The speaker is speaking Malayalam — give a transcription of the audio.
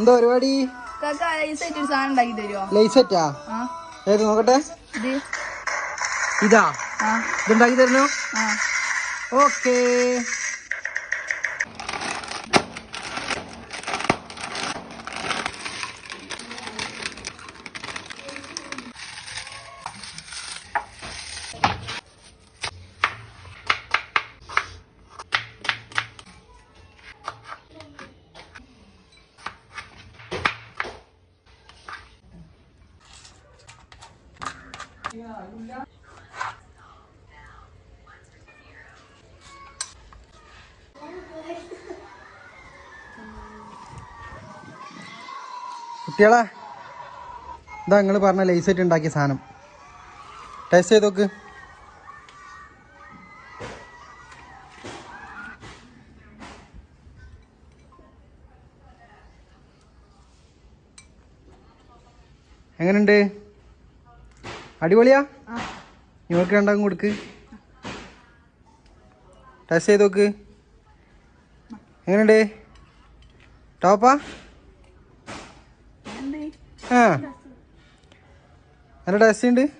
എന്താ പരിപാടി? ലൈസെറ്റാ ഏത് നോക്കട്ടെ? ഇത്? ഇതുണ്ടാക്കി തരണോ ഓക്കേ കുട്ടികളെ ഇതാ നിങ്ങൾ പറഞ്ഞ ലൈസെറ്റ് ഉണ്ടാക്കിയ സാധനം. ടേസ്റ്റ് ചെയ്ത് നോക്ക്. എങ്ങനെയുണ്ട്? അടിപൊളിയാ? നിങ്ങൾക്ക് രണ്ടാകും കൊടുക്ക്. ടച്ച് ചെയ്ത് നോക്ക്. എങ്ങനെയുണ്ട്? ടോപ്പാ? ആ. നല്ല ടേസ്റ്റ് ഉണ്ട്.